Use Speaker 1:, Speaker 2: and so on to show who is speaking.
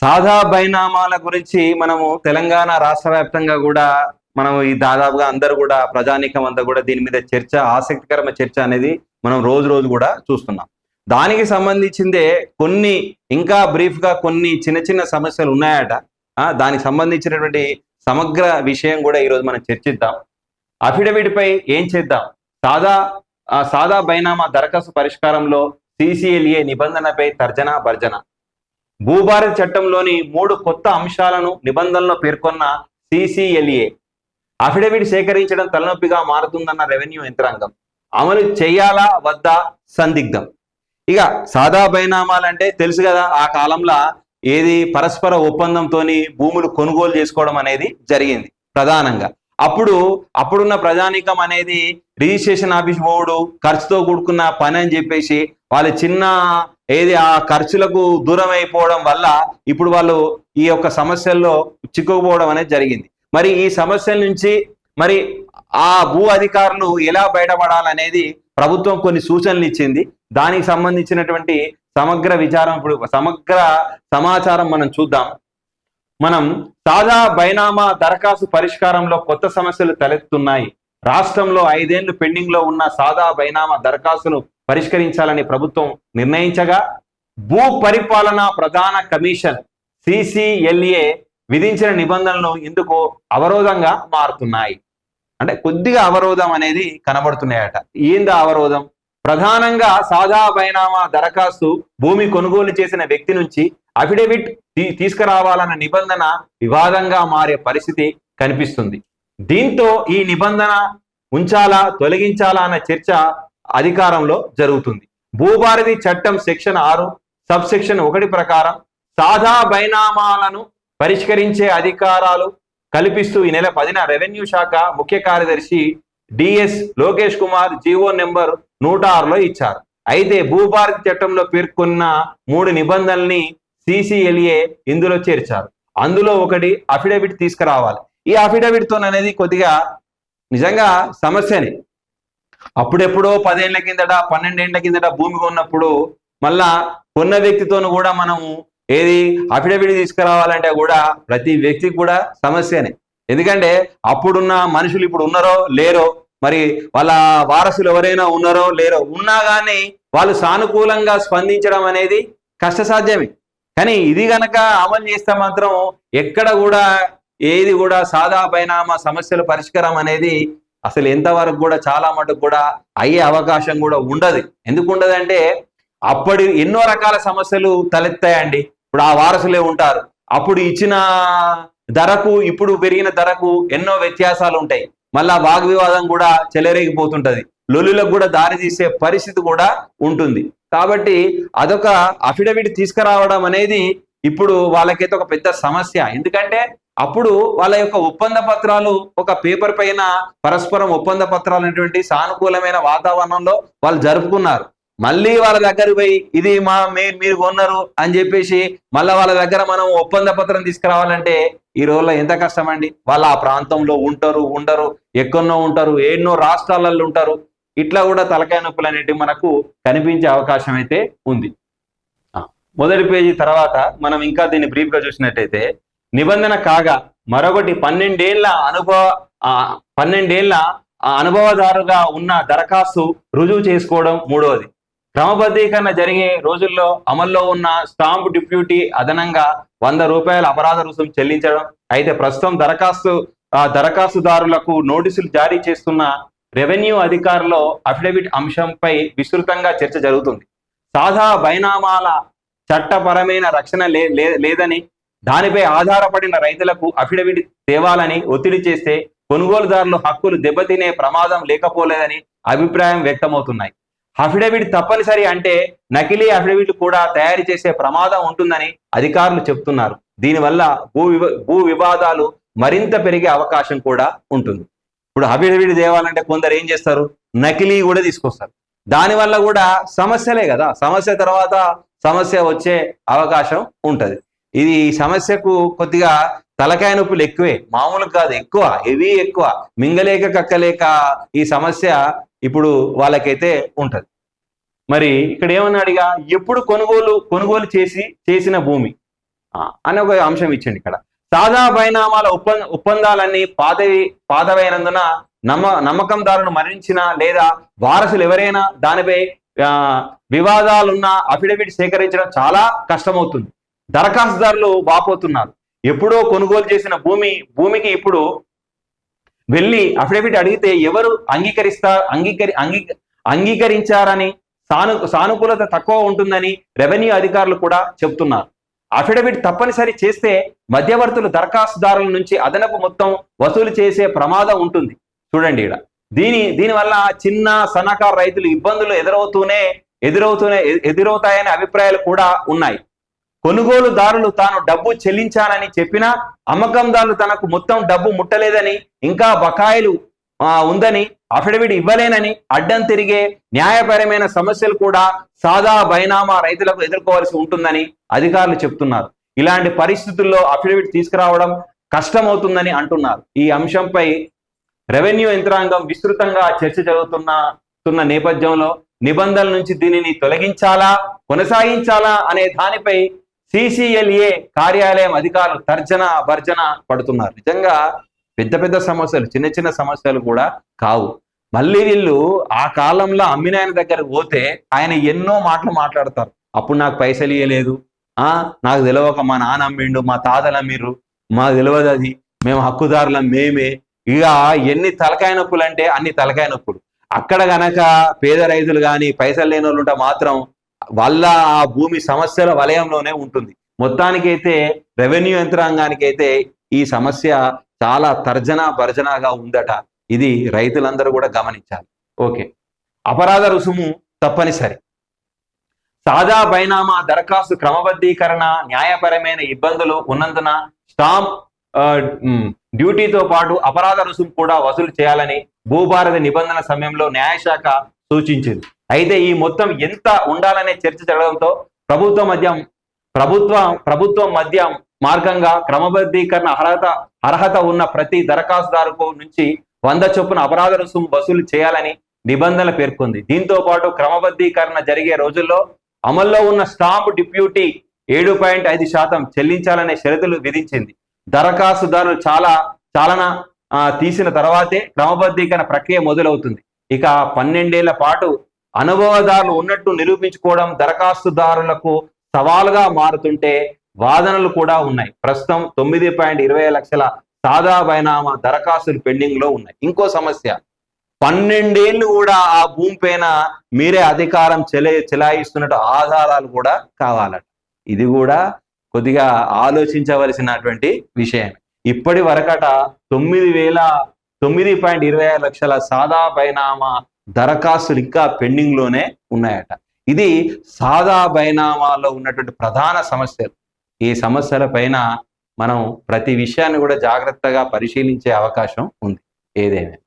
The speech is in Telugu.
Speaker 1: సాదా బైనామాల గురించి మనము తెలంగాణ రాష్ట్ర వ్యాప్తంగా కూడా మనం ఈ దాదాపుగా అందరు కూడా ప్రజానీకం అంతా కూడా దీని మీద చర్చ ఆసక్తికరమైన చర్చ అనేది మనం రోజు రోజు కూడా చూస్తున్నాం. దానికి సంబంధించిందే కొన్ని ఇంకా బ్రీఫ్గా కొన్ని చిన్న చిన్న సమస్యలు ఉన్నాయట. దానికి సంబంధించినటువంటి సమగ్ర విషయం కూడా ఈరోజు మనం చర్చిద్దాం. అఫిడవిట్ పై ఏం చేద్దాం? సాదా సాదా బైనామా దరఖాస్తు పరిష్కారంలో సిసిఎల్ఏ నిబంధనపై తర్జన భర్జన. భూభారత చట్టంలోని మూడు కొత్త అంశాలను నిబంధనలో పేర్కొన్న సిసిఎల్ఏ. అఫిడవిట్ సేకరించడం తలనొప్పిగా మారుతుందన్న రెవెన్యూ యంత్రాంగం. అమలు చేయాలా? వద్దా? సందిగ్ధం. ఇక సాదా బైనామాలంటే తెలుసు కదా ఆ కాలంలో ఏది పరస్పర ఒప్పందంతోని భూములు కొనుగోలు చేసుకోవడం అనేది జరిగింది ప్రధానంగా. అప్పుడు అప్పుడున్న ప్రజానీకం అనేది రిజిస్ట్రేషన్ ఆఫీస్ పోవుడు ఖర్చుతో కూడుకున్న పని అని చెప్పేసి వాళ్ళ చిన్న ఏది ఆ ఖర్చులకు దూరం అయిపోవడం వల్ల ఇప్పుడు వాళ్ళు ఈ యొక్క సమస్యల్లో చిక్కుకుపోవడం అనేది జరిగింది. మరి ఈ సమస్యల నుంచి మరి ఆ భూ అధికారులు ఎలా బయటపడాలనేది ప్రభుత్వం కొన్ని సూచనలు ఇచ్చింది. దానికి సంబంధించినటువంటి సమగ్ర విచారం ఇప్పుడు సమగ్ర సమాచారం మనం చూద్దాం. మనం సాదా బైనామా దరఖాస్తు పరిష్కారంలో కొత్త సమస్యలు తలెత్తున్నాయి రాష్ట్రంలో ఐదేళ్ళు పెండింగ్లో ఉన్న సాదా బైనామా దరఖాస్తును పరిష్కరించాలని ప్రభుత్వం నిర్ణయించగా భూ పరిపాలన ప్రధాన కమిషన్ సిసిఎల్ఏ విధించిన నిబంధనలు ఇందుకు అవరోధంగా మారుతున్నాయి. అంటే కొద్దిగా అవరోధం అనేది కనబడుతున్నాయట. ఏందా అవరోధం? ప్రధానంగా సాదా బైనామా దరఖాస్తు భూమి కొనుగోలు చేసిన వ్యక్తి నుంచి అఫిడవిట్ తీ- తీసుకురావాలన్న నిబంధన వివాదంగా మారే పరిస్థితి కనిపిస్తుంది. దీంతో ఈ నిబంధన ఉంచాలా తొలగించాలా అన్న చర్చ అధికారంలో జరుగుతుంది. భూభారతి చట్టం సెక్షన్ ఆరు సబ్ సెక్షన్ ఒకటి ప్రకారం సాధా బైనామాలను పరిష్కరించే అధికారాలు కల్పిస్తూ ఈ నెల పదిన రెవెన్యూ శాఖ ముఖ్య కార్యదర్శి DS Lokesh Kumar GO number నూట ఆరులో ఇచ్చారు. అయితే భూభారతి చట్టంలో పేర్కొన్న మూడు నిబంధనల్ని సిసిఎల్ఏ ఇందులో చేర్చారు. అందులో ఒకటి అఫిడవిట్ తీసుకురావాలి. ఈ అఫిడవిట్తో అనేది కొద్దిగా నిజంగా సమస్యనే. అప్పుడెప్పుడో పదేళ్ళ కిందట పన్నెండేళ్ళ కిందట భూమి కొన్నప్పుడు మళ్ళా కొన్న వ్యక్తితోను కూడా మనము ఏది అఫిడవిట్ తీసుకురావాలంటే కూడా ప్రతి వ్యక్తికి కూడా సమస్యనే. ఎందుకంటే అప్పుడున్న మనుషులు ఇప్పుడు ఉన్నారో లేరో మరి వాళ్ళ వారసులు ఎవరైనా ఉన్నారో లేరో ఉన్నా కానీ వాళ్ళు సానుకూలంగా స్పందించడం అనేది కష్టసాధ్యమే. కానీ ఇది గనక అమలు చేస్తే మాత్రం ఎక్కడ కూడా ఏది కూడా సాదా పరిణామ సమస్యల పరిష్కారం అనేది అసలు ఎంతవరకు కూడా చాలా మటుకు కూడా అయ్యే అవకాశం కూడా ఉండదు. ఎందుకు ఉండదంటే అప్పటి ఎన్నో రకాల సమస్యలు తలెత్తాయండి. ఇప్పుడు ఆ వారసులే ఉంటారు. అప్పుడు ఇచ్చిన ధరకు ఇప్పుడు పెరిగిన ధరకు ఎన్నో వ్యత్యాసాలు ఉంటాయి. మళ్ళా వాగ్వివాదం కూడా చెలరేగిపోతుంటది. లొల్లులకు కూడా దారి తీసే పరిస్థితి కూడా ఉంటుంది. కాబట్టి అదొక అఫిడవిట్ తీసుకురావడం అనేది ఇప్పుడు వాళ్ళకైతే ఒక పెద్ద సమస్య. ఎందుకంటే అప్పుడు వాళ్ళ యొక్క ఒప్పంద పత్రాలు ఒక పేపర్ పైన పరస్పరం ఒప్పంద పత్రాలు అనేటువంటి సానుకూలమైన వాతావరణంలో వాళ్ళు జరుపుకున్నారు. మళ్ళీ వాళ్ళ దగ్గర పోయి ఇది మా మే మీరు కొన్నారు అని చెప్పేసి మళ్ళీ వాళ్ళ దగ్గర మనం ఒప్పంద పత్రం తీసుకురావాలంటే ఈ రోజుల్లో ఎంత కష్టం అండి వాళ్ళు ఆ ప్రాంతంలో ఉంటారు ఉండరు ఎక్కడో ఉంటారు ఎన్నో రాష్ట్రాలలో ఉంటారు. ఇట్లా కూడా తలకాయ నొప్పులు అనేటివి మనకు కనిపించే అవకాశం అయితే ఉంది. మొదటి పేజీ తర్వాత మనం ఇంకా దీన్ని బ్రీఫ్గా చూసినట్టయితే నిబంధన కాగా మరొకటి పన్నెండేళ్ళ అనుభవ పన్నెండేళ్ళ ఆ, అనుభవదారుగా ఉన్న దరఖాస్తు రుజువు చేసుకోవడం మూడవది. క్రమబద్ధీకరణ జరిగే రోజుల్లో అమల్లో ఉన్న స్టాంప్ డిప్యూటీ అదనంగా వంద రూపాయల అపరాధ రుసుము చెల్లించడం అయితే ప్రస్తుతం దరఖాస్తు దరఖాస్తుదారులకు నోటీసులు జారీ చేస్తున్న రెవెన్యూ అధికారులు అఫిడవిట్ అంశంపై విస్తృతంగా చర్చ జరుగుతుంది. సాధా బైనామాల చట్టపరమైన రక్షణ లే- లేదని దానిపై ఆధారపడిన రైతులకు అఫిడవిట్ తేవాలని ఒత్తిడి చేస్తే కొనుగోలుదారులు హక్కులు దెబ్బతినే ప్రమాదం లేకపోలేదని అభిప్రాయం వ్యక్తమవుతున్నాయి. అఫిడవిట్ తప్పనిసరి అంటే నకిలీ అఫిడవిట్ కూడా తయారు చేసే ప్రమాదం ఉంటుందని అధికారులు చెప్తున్నారు. దీనివల్ల భూ వివ భూ వివాదాలు మరింత పెరిగే అవకాశం కూడా ఉంటుంది. ఇప్పుడు అఫిడవిట్ తేవాలంటే కొందరు ఏం చేస్తారు? నకిలీ కూడా తీసుకొస్తారు. దానివల్ల కూడా సమస్యలే కదా. సమస్య తర్వాత సమస్య వచ్చే అవకాశం ఉంటుంది. ఇది ఈ సమస్యకు కొద్దిగా తలకాయ నొప్పులు ఎక్కువే. మామూలు కాదు ఎక్కువ హెవీ ఎక్కువ. మింగలేక కక్కలేక ఈ సమస్య ఇప్పుడు వాళ్ళకైతే ఉంటుంది. మరి ఇక్కడ ఏమన్నాడుగా ఎప్పుడు కొనుగోలు కొనుగోలు చేసి చేసిన భూమి. అనే అని ఒక అంశం ఇచ్చింది ఇక్కడ. సాదా పరిణామాల ఒప్పంద ఒప్పందాలన్నీ పాతవి పాతవైనందున నమ్మ నమ్మకందారును మరణించిన లేదా వారసులు ఎవరైనా దానిపై ఆ, వివాదాలున్న అఫిడవిట్ సేకరించడం చాలా కష్టమవుతుంది. దరఖాస్తుదారులు వాపోతున్నారు. ఎప్పుడో కొనుగోలు చేసిన భూమి భూమికి ఇప్పుడు వెళ్ళి అఫిడవిట్ అడిగితే ఎవరు అంగీకరిస్తారు అంగీకరి అంగీ అంగీకరించారని సాను సానుకూలత తక్కువ ఉంటుందని రెవెన్యూ అధికారులు కూడా చెబుతున్నారు. అఫిడవిట్ తప్పనిసరి చేస్తే మధ్యవర్తులు దరఖాస్తుదారుల నుంచి అదనపు మొత్తం వసూలు చేసే ప్రమాదం ఉంటుంది. చూడండి ఇక్కడ దీని దీనివల్ల చిన్న సన్నకారు రైతులు ఇబ్బందులు ఎదురవుతూనే ఎదురవుతూనే ఎదురవుతాయనే అభిప్రాయాలు కూడా ఉన్నాయి. కొనుగోలుదారులు తాను డబ్బు చెల్లించానని చెప్పినా అమ్మకందారులు తనకు మొత్తం డబ్బు ముట్టలేదని ఇంకా బకాయిలు ఉందని అఫిడవిట్ ఇవ్వలేనని అడ్డం తిరిగే న్యాయపరమైన సమస్యలు కూడా సాదా బైనామా రైతులకు ఎదుర్కోవాల్సి ఉంటుందని అధికారులు చెప్తున్నారు. ఇలాంటి పరిస్థితుల్లో అఫిడవిట్ తీసుకురావడం కష్టమవుతుందని అంటున్నారు. ఈ అంశంపై రెవెన్యూ యంత్రాంగం విస్తృతంగా చర్చ జరుగుతున్న తున్న నేపథ్యంలో నిబంధనల నుంచి దీనిని తొలగించాలా కొనసాగించాలా అనే దానిపై సిసిఎల్ఏ కార్యాలయం అధికారులు తర్జన భర్జన పడుతున్నారు. నిజంగా పెద్ద పెద్ద సమస్యలు చిన్న చిన్న సమస్యలు కూడా కావు. మళ్ళీ వీళ్ళు ఆ కాలంలో అమ్మిన ఆయన దగ్గరకు పోతే ఆయన ఎన్నో మాటలు మాట్లాడతారు. అప్పుడు నాకు పైసలు ఇవ్వలేదు ఆ నాకు తెలియక మా నాన్న అమ్మిండు మా తాతలు అమ్మిర్రు. మాకు తెలియదు అది. మేము హక్కుదారులం మేమే. ఇక ఎన్ని తలకాయ నొప్పులు అంటే అన్ని తలకాయ నొప్పులు. అక్కడ గనక పేద రైతులు కానీ పైసలు లేని వాళ్ళు ఉంటే మాత్రం వాళ్ళ ఆ భూమి సమస్యల వలయంలోనే ఉంటుంది. మొత్తానికైతే రెవెన్యూ యంత్రాంగానికి అయితే ఈ సమస్య చాలా తర్జన భర్జనగా ఉందట. ఇది రైతులందరూ కూడా గమనించాలి. ఓకే. అపరాధ రుసుము తప్పనిసరి. సాదా బైనామా దరఖాస్తు క్రమబద్ధీకరణ న్యాయపరమైన ఇబ్బందులు ఉన్నందున స్టాంప్ ఆ, డ్యూటీతో పాటు అపరాధ రుసుము కూడా వసూలు చేయాలని భూభారతి నిబంధన సమయంలో న్యాయశాఖ సూచించింది. అయితే ఈ మొత్తం ఎంత ఉండాలనే చర్చ జరగడంతో ప్రభుత్వం మధ్య ప్రభుత్వం ప్రభుత్వం మధ్య మార్గంగా క్రమబద్ధీకరణ అర్హత అర్హత ఉన్న ప్రతి దరఖాస్తుదారుకు నుంచి వంద చొప్పున అపరాధ రుసుము వసూలు చేయాలని నిబంధనలు పేర్కొంది. దీంతో పాటు క్రమబద్ధీకరణ జరిగే రోజుల్లో అమల్లో ఉన్న స్టాంప్ డిప్యూటీ ఏడు పాయింట్ ఐదు శాతం చెల్లించాలనే షరతులు విధించింది. దరఖాస్తుదారులు చాలా చాలన తీసిన తర్వాతే క్రమబద్ధీకరణ ప్రక్రియ మొదలవుతుంది. ఇక పన్నెండేళ్ళ పాటు అనుభవదారులు ఉన్నట్టు నిరూపించుకోవడం దరఖాస్తుదారులకు సవాలుగా మారుతుంటే వాదనలు కూడా ఉన్నాయి. ప్రస్తుతం తొమ్మిది పాయింట్ ఇరవై లక్షల సాదా బైనామా దరఖాస్తులు పెండింగ్లో ఉన్నాయి. ఇంకో సమస్య పన్నెండేళ్ళు కూడా ఆ భూమి పైన మీరే అధికారం చెలే చెలాయిస్తున్నట్టు ఆధారాలు కూడా కావాలట. ఇది కూడా కొద్దిగా ఆలోచించవలసినటువంటి విషయం ఇప్పటి వరకట తొమ్మిది వేల తొమ్మిది పాయింట్ ఇరవై ఐదు లక్షల సాదా బైనామా దరఖాస్తులు ఇంకా పెండింగ్లోనే ఉన్నాయట. ఇది సాదా బైనామాలో ఉన్నటువంటి ప్రధాన సమస్యలు. ఈ సమస్యల పైన మనం ప్రతి విషయాన్ని కూడా జాగ్రత్తగా పరిశీలించే అవకాశం ఉంది. ఏదేమైనా.